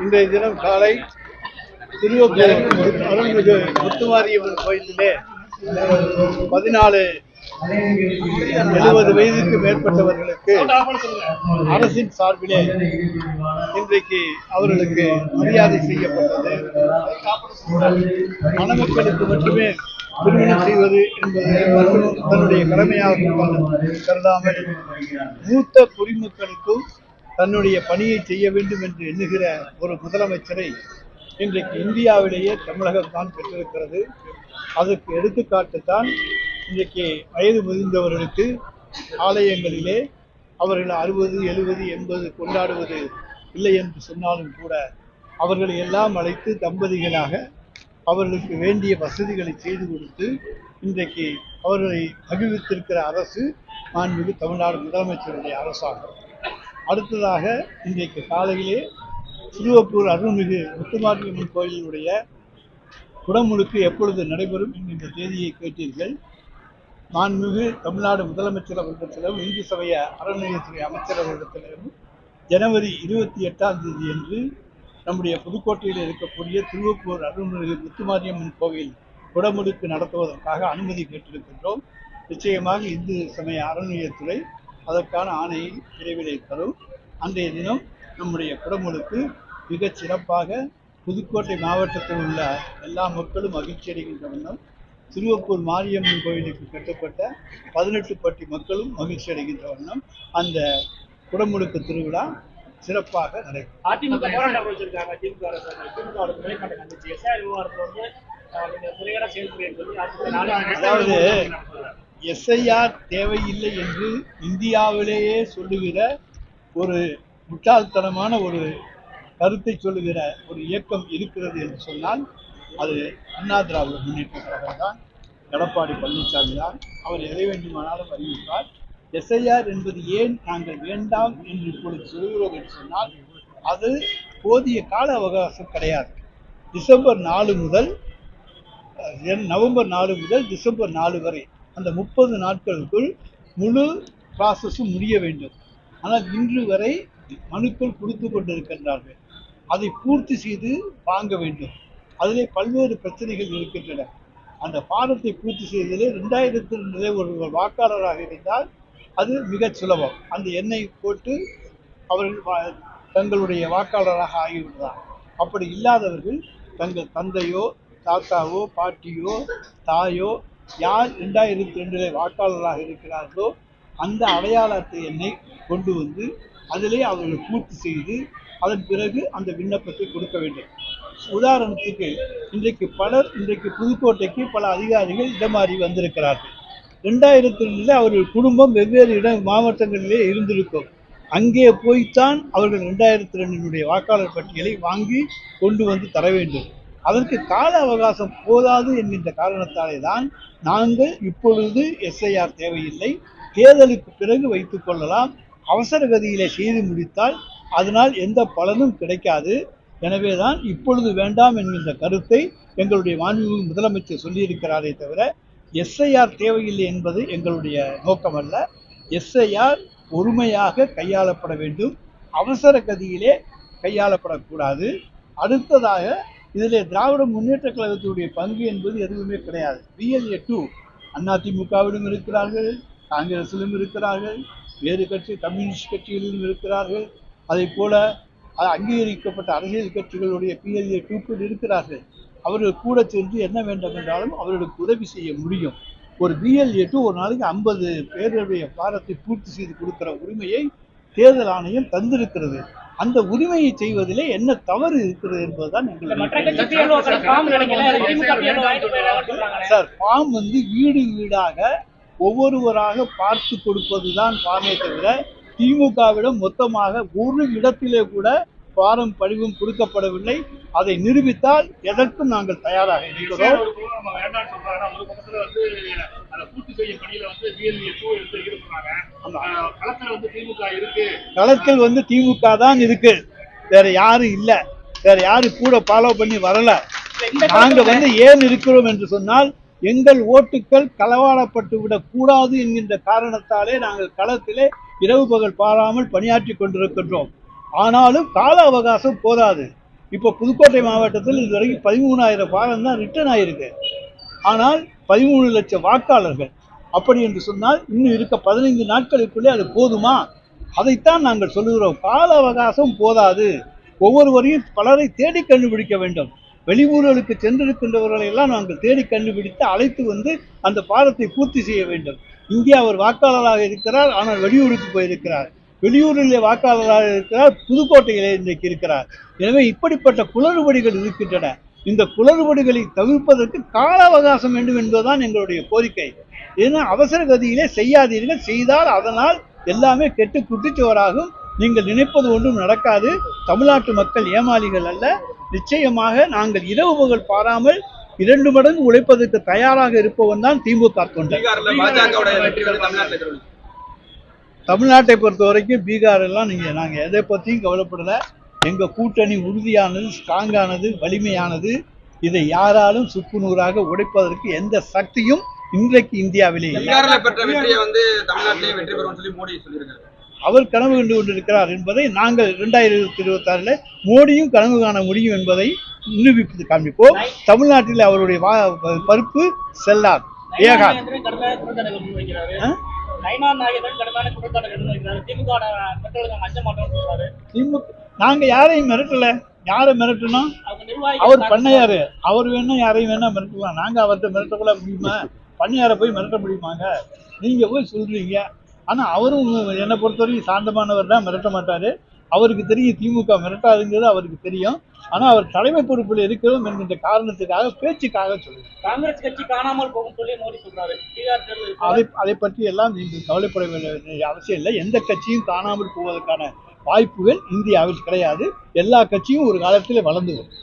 இன்றைய தினம் காலை திருவள்ளூர் அருள்மிகு முத்துமாரியம்மன் கோயிலிலே பதினாலு எழுபது வயதுக்கு மேற்பட்டவர்களுக்கு அரசின் சார்பிலே இன்றைக்கு அவர்களுக்கு மரியாதை செய்யப்பட்டது. மணமக்களுக்கு மட்டுமே திருமணம் செய்வது என்பது தன்னுடைய கடமையாக கருதாமல் மூத்த குடிமக்களுக்கும் தன்னுடைய பணியை செய்ய வேண்டும் என்று எண்ணுகிற ஒரு முதலமைச்சரை இன்றைக்கு இந்தியாவிலேயே தமிழகம் தான் பெற்றிருக்கிறது. அதற்கு எடுத்துக்காட்டு தான் இன்றைக்கு வயது முதிர்ந்தவர்களுக்கு ஆலயங்களிலே அவர்கள் அறுபது எழுபது எண்பது கொண்டாடுவது இல்லை என்று சொன்னாலும் கூட அவர்களை எல்லாம் அழைத்து தம்பதிகளாக அவர்களுக்கு வேண்டிய வசதிகளை செய்து கொடுத்து இன்றைக்கு அவர்களை மகிழ்வித்திருக்கிற அரசு மாண்புமிகு தமிழ்நாடு முதலமைச்சருடைய அரசாங்கம் அடுத்ததாக இன்றைக்கு காலையிலே திருவப்பூர் அருள்மிகு முத்துமாரியம்மன் கோயிலினுடைய குடமுழுக்கு எப்பொழுது நடைபெறும் என்கின்ற தேதியை கேட்டீர்கள். மாண்புமிகு தமிழ்நாடு முதலமைச்சர் அவர்களிடத்திலும் இந்து சமய அறநிலையத்துறை அமைச்சர் அவர்களிடத்திலும் ஜனவரி இருபத்தி எட்டாம் தேதி அன்று நம்முடைய புதுக்கோட்டையில் இருக்கக்கூடிய திருவப்பூர் அருள்மிகு முத்துமாரியம்மன் கோவில் குடமுழுக்கு நடத்துவதற்காக அனுமதி கேட்டிருக்கின்றோம். நிச்சயமாக இந்து சமய அறநிலையத்துறை அதற்கான ஆணையை விரைவிலே தரும் அன்றைய தினம் நம்முடைய குடமுழுக்கு மிகச் சிறப்பாக புதுக்கோட்டை மாவட்டத்தில் உள்ள எல்லா மக்களும் மகிழ்ச்சி அடைகின்ற வண்ணம் திருவப்பூர் மாரியம்மன் கோயிலுக்கு கட்டப்பட்ட பதினெட்டு பட்டி மக்களும் மகிழ்ச்சி அடைகின்ற வண்ணம் அந்த குடமுழுக்கு திருவிழா சிறப்பாக நடைபெறும். அதிமுக போராட்டம் வச்சிருக்காங்க திமுக அரசு அதாவது எஸ்ஐஆர் தேவையில்லை என்று இந்தியாவிலேயே சொல்லுகிற ஒரு முட்டாள்தனமான ஒரு கருத்தை சொல்லுகிற ஒரு இயக்கம் இருக்கிறது என்று சொன்னால் அது அண்ணா திராவிட முன்னேற்ற கழகம் தான் எடப்பாடி பழனிசாமி தான். அவர் எதை வேண்டுமானாலும் அறிவிப்பார். எஸ்ஐஆர் என்பது ஏன் நாங்கள் வேண்டாம் என்று இப்பொழுது சொல்கிறோம் என்று சொன்னால் அது போதிய கால அவகாசம் கிடையாது. டிசம்பர் நாலு முதல் நவம்பர் நாலு முதல் டிசம்பர் நாலு வரை அந்த முப்பது நாட்களுக்குள் முழு ப்ராசஸும் முடிய வேண்டும். ஆனால் இன்று வரை மனுக்கள் கொடுத்து கொண்டிருக்கின்றார்கள். அதை பூர்த்தி செய்து வாங்க வேண்டும். அதிலே பல்வேறு பிரச்சனைகள் இருக்கின்றன. அந்த பாடத்தை பூர்த்தி செய்வதிலே ரெண்டாயிரத்தி ரெண்டிலே ஒரு வாக்காளராக இருந்தால் அது மிகச் சுலபம். அந்த எண்ணை போட்டு அவர்கள் தங்களுடைய வாக்காளராக ஆகிவிடுறார் அப்படி இல்லாதவர்கள் தங்கள் தந்தையோ தாத்தாவோ பாட்டியோ தாயோ யார் ரெண்டாயிரத்தி ரெண்டிலே வாக்காளராக இருக்கிறார்களோ அந்த அடையாள அட்டை எண்ணை கொண்டு வந்து அதிலே அவர்கள் பூர்த்தி செய்து அதன் பிறகு அந்த விண்ணப்பத்தை கொடுக்க வேண்டும். உதாரணத்துக்கு இன்றைக்கு பலர் இன்றைக்கு புதுக்கோட்டைக்கு பல அதிகாரிகள் இடமாறி வந்திருக்கிறார்கள். ரெண்டாயிரத்தி ரெண்டில் அவர்கள் குடும்பம் வெவ்வேறு இட மாவட்டங்களிலே இருந்திருக்கும். அங்கே போய்த்தான் அவர்கள் ரெண்டாயிரத்தி ரெண்டினுடைய வாக்காளர் பட்டியலை வாங்கி கொண்டு வந்து தர வேண்டும். அதற்கு கால அவகாசம் போதாது என்கின்ற காரணத்தாலே தான் நாங்கள் இப்பொழுது எஸ்ஐஆர் தேவையில்லை. தேர்தலுக்கு பிறகு வைத்துக் கொள்ளலாம். அவசர கதியிலே செய்து முடித்தால் அதனால் எந்த பலனும் கிடைக்காது. எனவே தான் இப்பொழுது வேண்டாம் என்கின்ற கருத்தை எங்களுடைய மாண்புமிகு முதலமைச்சர் சொல்லியிருக்கிறாரே தவிர எஸ்ஐஆர் தேவையில்லை என்பது எங்களுடைய நோக்கமல்ல. எஸ்ஐஆர் ஒருமையாக கையாளப்பட வேண்டும். அவசர கதியிலே கையாளப்படக்கூடாது. அடுத்ததாக இதில் திராவிட முன்னேற்ற கழகத்தினுடைய பங்கு என்பது எதுவுமே கிடையாது. பிஎல்ஏ டூ அதிமுகவிலும் இருக்கிறார்கள் காங்கிரஸிலும் இருக்கிறார்கள் வேறு கட்சி கம்யூனிஸ்ட் கட்சிகளிலும் இருக்கிறார்கள். அதை போல அங்கீகரிக்கப்பட்ட அரசியல் கட்சிகளுடைய பிஎல்ஏ டூக்கள் இருக்கிறார்கள். அவர்கள் கூட சென்று என்ன வேண்டும் என்றாலும் அவர்களுக்கு உதவி செய்ய முடியும். ஒரு பிஎல்ஏ டூ ஒரு நாளைக்கு ஐம்பது பேருடைய பாரத்தை பூர்த்தி செய்து கொடுக்கிற உரிமையை தேர்தல் ஆணையம் தந்திருக்கிறது. அந்த உரிமையை செய்வதிலே என்ன தவறு இருக்கிறது என்பதுதான் சொல்றாங்க சார் ஃபார்ம் வந்து வீடு வீடாக ஒவ்வொருவராக பார்த்து கொடுப்பதுதான் ஃபார்மே தவிர திமுகவிடம் மொத்தமாக ஒரு இடத்திலே கூட ஃபாரம் படிவம் கொடுக்கப்படவில்லை. அதை நிரூபித்தால் எதற்கும் நாங்கள் தயாராக இருக்கிறோம். ஒரு களத்துல வந்து திமுக தான் இருக்கு. வேற யாரும் இல்ல. வேற யாரும் கூட ஃபாலோ பண்ணி வரல. நாங்க வந்து ஏன் இருக்கிறோம் என்று சொன்னால் எங்கள் ஓட்டுக்கள் களவாடப்பட்டு விடக் கூடாது என்கின்ற காரணத்தாலே நாங்கள் களத்திலே இரவு பகல் பாராமல் பணியாற்றி கொண்டிருக்கின்றோம். ஆனாலும் கால அவகாசம் போதாது. இப்போ புதுக்கோட்டை மாவட்டத்தில் இதுவரைக்கும் பதிமூணாயிரம் பாலம் தான் ரிட்டர்ன் ஆயிருக்கு. ஆனால் பதிமூணு லட்சம் வாக்காளர்கள் அப்படி என்று சொன்னால் இன்னும் இருக்க பதினைந்து நாட்களுக்குள்ளே அது போதுமா? அதைத்தான் நாங்கள் சொல்லுகிறோம். கால அவகாசம் போதாது. ஒவ்வொருவரையும் பலரை தேடி கண்டுபிடிக்க வேண்டும். வெளியூர்களுக்கு சென்றிருக்கின்றவர்களை எல்லாம் நாங்கள் தேடி கண்டுபிடித்து அழைத்து வந்து அந்த பாடத்தை பூர்த்தி செய்ய வேண்டும். இந்தியா அவர் வாக்காளராக இருக்கிறார் ஆனால் வெளியூருக்கு போயிருக்கிறார். வெளியூரிலே வாக்காளராக இருக்கிறார் புதுக்கோட்டையிலே இன்றைக்கு இருக்கிறார். எனவே இப்படிப்பட்ட குளறுபடிகள் இருக்கின்றன. இந்த குளறுபடிகளை தவிர்ப்பதற்கு கால அவகாசம் வேண்டும் என்பதுதான் எங்களுடைய கோரிக்கை. ஏன்னா அவசர கதியிலே செய்யாதீர்கள். செய்தால் அதனால் எல்லாமே கெட்டு குட்டிச்சுவராகும் நீங்கள் நினைப்பது ஒன்றும் நடக்காது. தமிழ்நாட்டு மக்கள் ஏமாளிகள் அல்ல. நிச்சயமாக நாங்கள் இரவு முகல் பாராமல் இரண்டு மடங்கு உழைப்பதற்கு தயாராக இருப்பவன் தான் திமுக தொண்டர். தமிழ்நாட்டை பொறுத்த வரைக்கும் பீகார் எல்லாம் நீங்க நாங்க எதை பத்தியும் கவலைப்படல. எங்க கூட்டணி உறுதியானது ஸ்ட்ராங்கானது வலிமையானது. இதை யாராலும் சுக்குநூறாக உடைப்பதற்கு எந்த சக்தியும் இன்றைக்கு இந்தியாவிலே இல்லை பீகார்ல பெற்ற வெற்றியை வந்து தமிழ்நாட்டிலேயே வெற்றி பெறும் சொல்லி மோடி சொல்லியிருக்காரு. அவர் கனவு கண்டு கொண்டிருக்கிறார் என்பதை நாங்கள் இரண்டாயிரத்தி இருபத்தி ஆறுல மோடியும் கனவு காண முடியும் என்பதை நிரூபித்து காண்பிப்போம். தமிழ்நாட்டில் அவருடைய வா- பருப்பு குற்றச்சாட்டுகள் முன்வைக்கிறாரு. திமுக யாரையும் மிரட்டல. யாரை மிரட்டணும் அவர் பண்ணையாரு. அவர் வேணா யாரையும் வேணா மிரட்டலாம். நாங்க அவர்கிட்ட மிரட்டக்கூட முடியுமா? பண்ணையாரை போய் மிரட்ட முடியுமாங்க? நீங்க போய் சொல்றீங்க. ஆனா அவரும் என்னை பொறுத்தவரைக்கும் சாந்தமானவர் தான் மிரட்ட மாட்டாரு. அவருக்கு தெரியும் திமுக மிரட்டாதுங்கிறது அவருக்கு தெரியும். ஆனா அவர் தலைமை பொறுப்பில் இருக்கிறோம் என்கின்ற காரணத்துக்காக பேச்சுக்காக சொல்லுங்க காங்கிரஸ் கட்சி காணாமல் போகும் சொல்லி மோடி சொல்றாரு. அதை அதை பற்றி எல்லாம் நீங்கள் கவலைப்பட வேண்டிய அவசியம் இல்லை. எந்த கட்சியும் காணாமல் போவதற்கான வாய்ப்புகள் இந்தியாவில் கிடையாது. எல்லா கட்சியும் ஒரு காலத்தில் வளர்ந்து வரும்.